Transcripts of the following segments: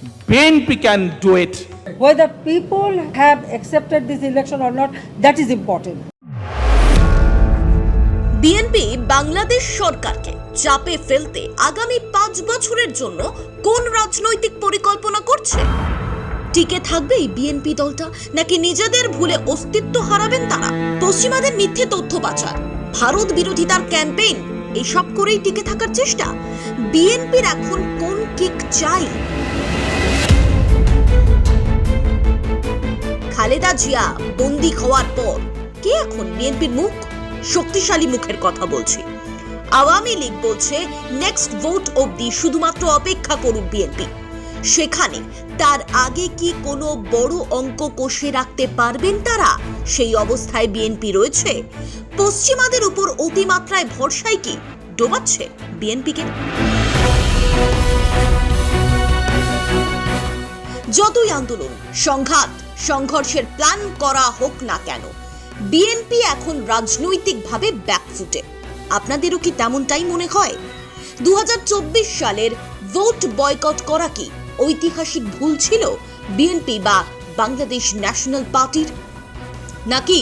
BNP can do it. Whether people have accepted this election or not, that is important. BNP Bangladesh সরকারকে চাপে ফেলতে আগামী পাঁচ বছরের জন্য কোন রাজনৈতিক পরিকল্পনা করছে টিকে থাকবে এই বিএনপি দলটা নাকি নিজেদের ভুলে অস্তিত্ব হারাবেন তারা পশ্চিমাদের মিথ্যে তথ্য পাচার ভারত বিরোধিতার ক্যাম্পেইন এসব করেই টিকে থাকার চেষ্টা বিএনপির এখন কোন কিক চাই খালেদা জিয়া বন্দি হওয়ার পর কে এখন বিএনপির মুখ? শক্তিশালী মুখের কথা বলছি। আওয়ামী লীগ বলছে নেক্সট ভোট অবধি শুধুমাত্র অপেক্ষা করুক বিএনপি। সেখানে তার আগে কি কোনো বড় অঙ্ক কষে রাখতে পারবেন তারা? সেই অবস্থায় বিএনপি রয়েছে। পশ্চিমাদের উপর অতিমাত্রায় ভরসায় কি ডোবাচ্ছে বিএনপিকে? যতই আন্দোলন, সংঘাত সংঘর্ষের প্ল্যান করা হোক না কেন। বিএনপি এখন রাজনৈতিকভাবে ব্যাকফুটে আপনাদেরও কি তেমনটাই মনে হয়? দু হাজার চব্বিশ সালের ভোট বয়কট করা কি ঐতিহাসিক ভুল ছিল বিএনপি বা বাংলাদেশ ন্যাশনাল পার্টির নাকি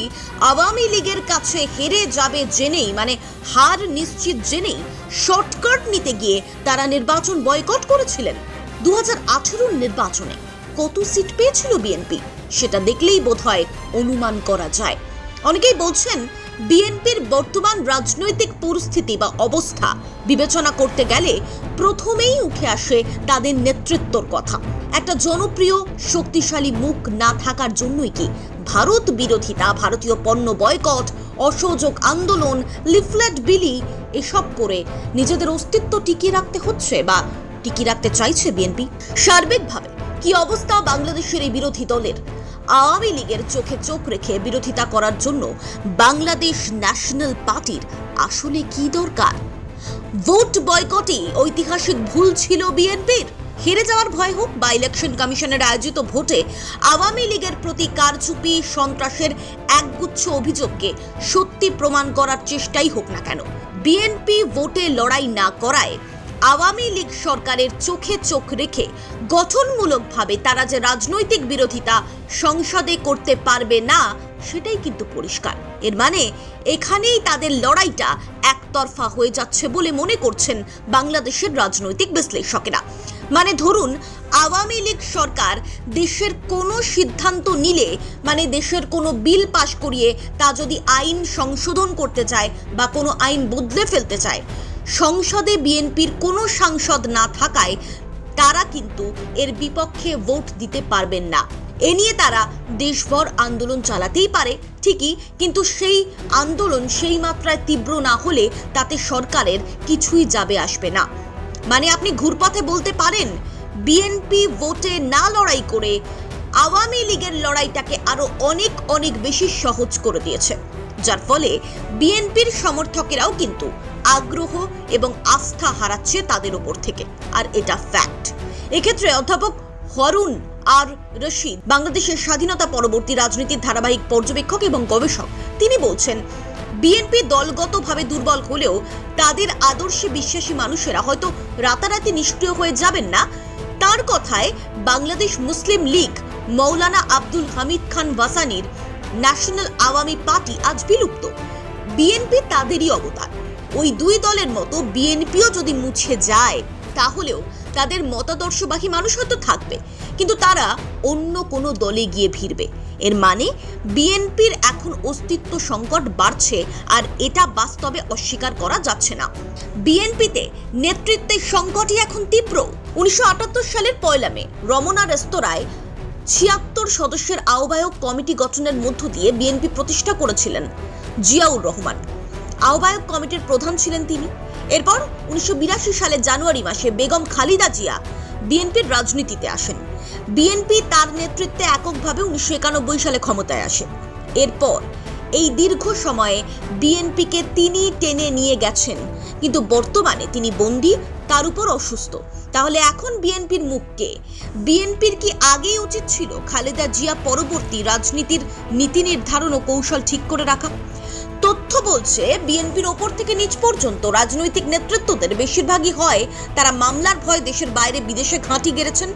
আওয়ামী লীগের কাছে হেরে যাবে জেনেই মানে হার নিশ্চিত জেনেই শর্টকাট নিতে গিয়ে তারা নির্বাচন বয়কট করেছিলেন? দু হাজার আঠারো নির্বাচনে কত সিট পেয়েছিল বিএনপি সেটা দেখলেই বোধহয় অনুমান করা যায়। অনেকেই বলছেন, বিএনপির বর্তমান রাজনৈতিক পরিস্থিতি বা অবস্থা বিবেচনা করতে গেলে প্রথমেই উঠে আসে তাদের নেতৃত্বর কথা। একটা জনপ্রিয়, শক্তিশালী মুখ না থাকার জন্যই কি ভারত বিরোধিতা, ভারতীয় পণ্য বয়কট, অসহযোগ আন্দোলন, লিফলেট বিলি, এসব করে নিজেদের অস্তিত্ব টিকিয়ে রাখতে হচ্ছে বা টিকিয়ে রাখতে চাইছে বিএনপি? সার্বিকভাবে কি অবস্থা বাংলাদেশের এই বিরোধী দলের? আওয়ামী লীগের চোখে চোখ রেখে বিরোধিতা করার জন্য বাংলাদেশ ন্যাশনাল পার্টির আসলে কি দরকার? ভোট বয়কটই ঐতিহাসিক ভুল ছিল বিএনপির। হেরে যাওয়ার ভয় হোক, বা ইলেকশন কমিশনের আয়োজিত ভোটে আওয়ামী লীগের প্রতি কারচুপি, সন্ত্রাসের একগুচ্ছ অভিযোগকে সত্যি প্রমাণ করার চেষ্টাই হোক না কেন। বিএনপি ভোটে লড়াই না করায় আওয়ামী লীগ সরকারের চোখে চোখ রেখে গঠনমূলকভাবে তারা যে রাজনৈতিক বিরোধিতা সংসদে করতে পারবে না, সেটাই কিন্তু পরিষ্কার। এর মানে এখানেই তাদের লড়াইটা একতরফা হয়ে যাচ্ছে বলে মনে করছেন বাংলাদেশের রাজনৈতিক বিশ্লেষকেরা। মানে ধরুন, আওয়ামী লীগ সরকার দেশের কোনো সিদ্ধান্ত নিলে মানে দেশের কোনো বিল পাশ করিয়ে তা যদি আইন সংশোধন করতে চায় বা কোনো আইন বদলে ফেলতে চায় সংসদে বিএনপির কোনো সাংসদ না থাকায় তারা কিন্তু এর বিপক্ষে ভোট দিতে পারবেন না। এ নিয়ে তারা দেশভর আন্দোলন চালাতেই পারে, ঠিকই, কিন্তু সেই আন্দোলন সেই মাত্রায় তীব্র না হলে তাতে সরকারের কিছুই যাবে আসবে না। মানে আপনি ঘুরপথে বলতে পারেন, বিএনপি ভোটে না লড়াই করে আওয়ামী লীগের লড়াইটাকে আরও অনেক অনেক বেশি সহজ করে দিয়েছে। যার ফলে বিএনপির সমর্থকেরাও কিন্তু আগ্রহ এবং আস্থা হারাচ্ছে তাদের উপর থেকে। আর এটা ফ্যাক্ট এক্ষেত্রে অধ্যাপক হরুন আর রশিদ, বাংলাদেশের স্বাধীনতা পরবর্তী রাজনীতির ধারাবাহিক পর্যবেক্ষক এবং গবেষক, তিনি বলছেন, বিএনপি দলগতভাবে দুর্বল হলেও তাদের আদর্শে বিশ্বাসী মানুষেরা হয়তো রাতারাতি নিষ্ক্রিয় হয়ে যাবেন না। তার কথায় বাংলাদেশ মুসলিম লীগ মৌলানা আব্দুল হামিদ খান ভাসানির ন্যাশনাল আওয়ামী পার্টি আজ বিলুপ্ত। বিএনপি তাদেরই অবতার। ওই দুই দলের মতো বিএনপিও যদি মুছে যায়, তাহলেও তাদের মতাদর্শবাহী মানুষ হয়তো থাকবে, কিন্তু তারা অন্য কোনো দলে গিয়ে ভিড়বে। এর মানে বিএনপির এখন অস্তিত্ব সংকট বাড়ছে আর এটা বাস্তবে অস্বীকার করা যাচ্ছে না। বিএনপিতে নেতৃত্বের সংকটই এখন তীব্র। উনিশশো আটাত্তর সালের পয়লা মে, রমনা রেস্তোরাঁয় ছিয়াত্তর সদস্যের আহ্বায়ক কমিটি গঠনের মধ্য দিয়ে বিএনপি প্রতিষ্ঠা করেছিলেন জিয়াউর রহমান। আহ্বায়ক কমিটির প্রধান ছিলেন তিনি। এরপর উনিশশো সালে জানুয়ারি মাসে বেগম খালিদা জিয়া বিএনপির রাজনীতিতে আসেন। বিএনপি তার নেতৃত্বে এককভাবে উনিশশো একানব্বই সালে ক্ষমতায় আসে। এরপর এই দীর্ঘ সময়ে বিএনপিকে তিনি টেনে নিয়ে গেছেন। কিন্তু বর্তমানে তিনি বন্দী, তার উপর অসুস্থ। তাহলে এখন বিএনপির মুখকে বিএনপির কি আগেই উচিত ছিল খালেদা জিয়া পরবর্তী রাজনীতির নীতি নির্ধারণ ও কৌশল ঠিক করে রাখা? তথ্য বলছে, বিএনপির ওপর থেকে নিচ পর্যন্ত রাজনৈতিক নেতৃত্বদের বেশিরভাগই হয় তারা মামলার ভয় দেশের বাইরে বিদেশে ঘাঁটি গেড়েছেন,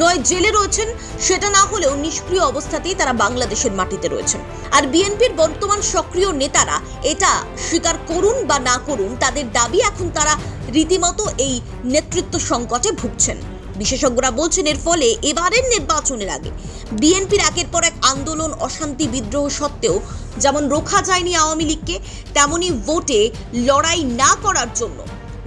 নয় জেলে রয়েছেন, সেটা না হলেও নিষ্ক্রিয় অবস্থাতেই তারা বাংলাদেশের মাটিতে রয়েছেন। আর বিএনপির বর্তমান সক্রিয় নেতারা এটা স্বীকার করুন বা না করুন, তাদের দাবি এখন তারা রীতিমতো এই নেতৃত্ব সংকটে ভুগছেন। বিশেষজ্ঞরা বলছেন, এর ফলে এবারের নির্বাচনের আগে বিএনপির একের পর এক আন্দোলন, অশান্তি বিদ্রোহ সত্ত্বেও যেমন রোখা যায়নি আওয়ামী লীগকে, তেমনি ভোটে লড়াই না করার জন্য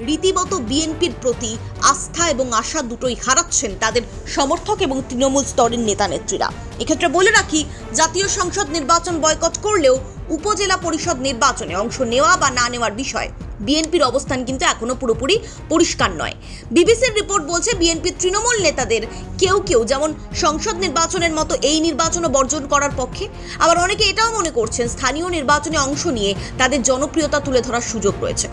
রীতিমতো বিএনপির প্রতি আস্থা এবং আশা দুটোই হারাচ্ছেন তাদের সমর্থক এবং তৃণমূল স্তরের নেতা নেত্রীরা। এক্ষেত্রে বলে রাখি, জাতীয় সংসদ নির্বাচন বয়কট করলেও উপজেলা পরিষদ নির্বাচনে অংশ নেওয়া বা না নেওয়ার বিষয় বিএনপির অবস্থান কিন্তু এখনও পুরোপুরি পরিষ্কার নয়। বিবিসির রিপোর্ট বলছে বিএনপির তৃণমূল নেতাদের কেউ কেউ, যেমন সংসদ নির্বাচনের মতো এই নির্বাচনও বর্জন করার পক্ষে। আবার অনেকে এটাও মনে করছেন, স্থানীয় নির্বাচনে অংশ নিয়ে তাদের জনপ্রিয়তা তুলে ধরার সুযোগ রয়েছে।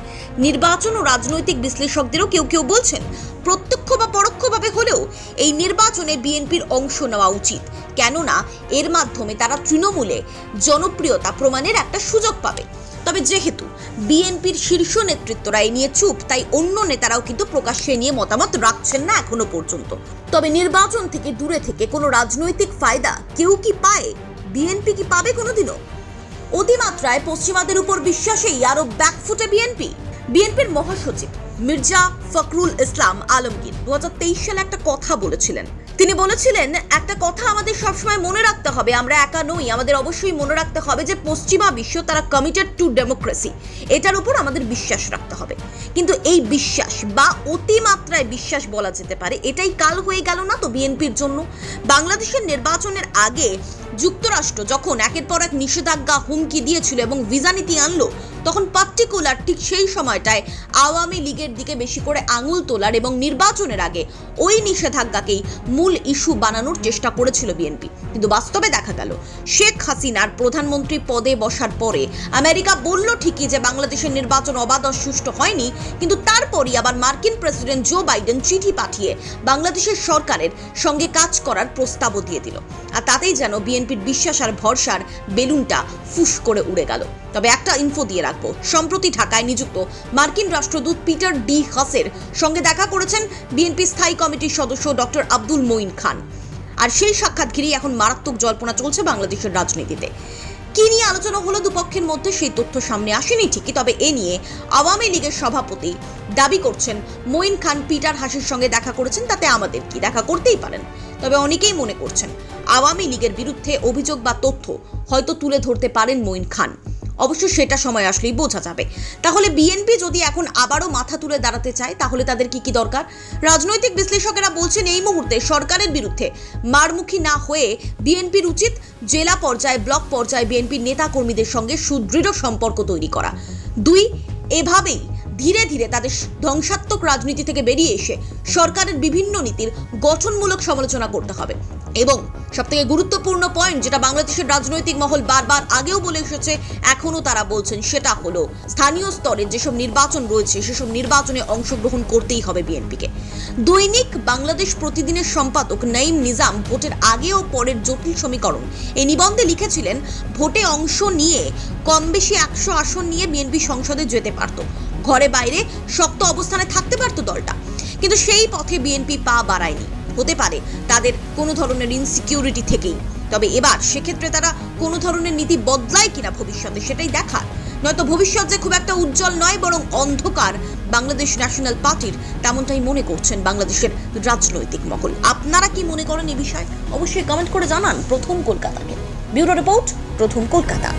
নির্বাচন ও রাজনৈতিক বিশ্লেষকদেরও কেউ কেউ বলছেন, প্রত্যক্ষ বা পরোক্ষভাবে হলেও এই নির্বাচনে বিএনপির অংশ নেওয়া উচিত। কেননা, এর মাধ্যমে তারা তৃণমূলে জনপ্রিয়তা প্রমাণের একটা সুযোগ পাবে। তবে যেহেতু বিএনপির শীর্ষ নেতৃত্বরা এই নিয়ে চুপ, তাই অন্য নেতারাও কিন্তু প্রকাশ্যে নিয়ে মতামত রাখছেন না এখনও পর্যন্ত। তবে নির্বাচন থেকে দূরে থেকে কোনো রাজনৈতিক ফায়দা কেউ কি পায়? বিএনপি কি পাবে কোনোদিনও? অতিমাত্রায় পশ্চিমাদের উপর বিশ্বাসেই আরও ব্যাকফুটে বিএনপি। বিএনপির মহাসচিব মির্জা ফখরুল ইসলাম আলমগীর দু হাজার তেইশ সালে একটা কথা বলেছিলেন। তিনি বলেছিলেন, একটা কথা আমাদের সবসময় মনে রাখতে হবে, আমরা একা নই। আমাদের অবশ্যই মনে রাখতে হবে যে পশ্চিমা বিশ্ব তারা কমিটেড টু ডেমোক্রেসি এটার উপর আমাদের বিশ্বাস রাখতে হবে। কিন্তু এই বিশ্বাস বা অতিমাত্রায় বিশ্বাস বলা যেতে পারে, এটাই কাল হয়ে গেল না তো বিএনপির জন্য? বাংলাদেশের নির্বাচনের আগে যুক্তরাষ্ট্র যখন একের পর এক নিষেধাজ্ঞা হুমকি দিয়েছিল এবং ভিসা নীতি আনলো, তখন পার্টিকুলার ঠিক সেই সময়টায় আওয়ামী লীগের দিকে বেশি করে আঙুল তোলার এবং নির্বাচনের আগে ওই নিষেধাজ্ঞাকেই মূল ইস্যু বানানোর চেষ্টা করেছিল বিএনপি। কিন্তু বাস্তবে দেখা গেল, শেখ হাসিনার প্রধানমন্ত্রী পদে বসার পরে আমেরিকা বলল ঠিকই যে বাংলাদেশের নির্বাচন অবাধ সুষ্ঠু হয়নি, কিন্তু তারপরই আবার মার্কিন প্রেসিডেন্ট জো বাইডেন চিঠি পাঠিয়ে বাংলাদেশের সরকারের সঙ্গে কাজ করার প্রস্তাবও দিয়ে দিল। আর তাতেই যেন বিএনপির বিশ্বাস আর ভরসার বেলুনটা ফুস করে উড়ে গেল। তবে একটা ইনফো দিয়ে রাখব, সম্প্রতি ঢাকায় নিযুক্ত মার্কিন রাষ্ট্রদূত পিটার ডি হাসের সঙ্গে দেখা করেছেন বিএনপি স্থায়ী কমিটির সদস্য ডক্টর আব্দুল মঈন খান। আর সেই সাক্ষাৎ ঘিরেই এখন মারাত্মক জল্পনা চলছে বাংলাদেশের রাজনীতিতে। কি নিয়ে আলোচনা হলো দুপক্ষের মধ্যে সেই তথ্য সামনে আসেনি ঠিকই, তবে এ নিয়ে আওয়ামী লীগের সভাপতি দাবি করছেন, মঈন খান পিটার হাসির সঙ্গে দেখা করেছেন, তাতে আমাদের কি দেখা করতেই পারেন? তবে অনেকেই মনে করছেন, আওয়ামী লীগের বিরুদ্ধে অভিযোগ বা তথ্য হয়তো তুলে ধরতে পারেন মঈন খান। অবশ্য সেটা সময় আসলেই বোঝা যাবে। তাহলে বিএনপি যদি এখন আবারও মাথা তুলে দাঁড়াতে চায়, তাহলে তাদের কি কি দরকার? রাজনৈতিক বিশ্লেষকেরা বলছেন এই মুহূর্তে সরকারের বিরুদ্ধে মারমুখী না হয়ে বিএনপির উচিত জেলা পর্যায়ে, ব্লক পর্যায়ে বিএনপির নেতা কর্মীদের সঙ্গে সুদৃঢ় সম্পর্ক তৈরি করা। দুই, এভাবেই ধীরে ধীরে তাদের ধ্বংসাত্মক রাজনীতি থেকে বেরিয়ে এসে সরকারের বিভিন্ন নীতির গঠনমূলক সমালোচনা করতে হবে। এবং সবথেকে গুরুত্বপূর্ণ পয়েন্ট যেটা বাংলাদেশের রাজনৈতিক মহল বারবার আগেও বলে এসেছে, এখনও তারা বলছেন সেটা হলো স্থানীয় স্তরে যেসব নির্বাচন রয়েছে, সেসব নির্বাচনে অংশগ্রহণ করতেই হবে বিএনপিকে। দৈনিক বাংলাদেশ প্রতিদিনের সম্পাদক নাইম নিজাম ভোটের আগে ও পরের জটিল সমীকরণ। এই নিবন্ধে লিখেছিলেন, ভোটে অংশ নিয়ে কম বেশি একশো আসন নিয়ে বিএনপি সংসদে যেতে পারত। ঘরে বাইরে শক্ত অবস্থানে থাকতে পারত দলটা। কিন্তু সেই পথে বিএনপি পা বাড়ায়নি। হতে পারে। তাদের কোনো ধরনের ইনসিকিউরিটি থেকেই। তবে এবার সেক্ষেত্রে তারা কোনো ধরনের নীতি বদলায় কিনা ভবিষ্যতে সেটাই দেখার। নয়তো ভবিষ্যৎ যে খুব একটা উজ্জ্বল নয়, বরং অন্ধকার বাংলাদেশ ন্যাশনাল পার্টির তেমনটাই মনে করছেন বাংলাদেশের রাজনৈতিক মহল। আপনারা কি মনে করেন এই বিষয়ে? অবশ্যই কমেন্ট করে জানান প্রথম কলকাতাকে। ব্যুরো রিপোর্ট প্রথম কলকাতা।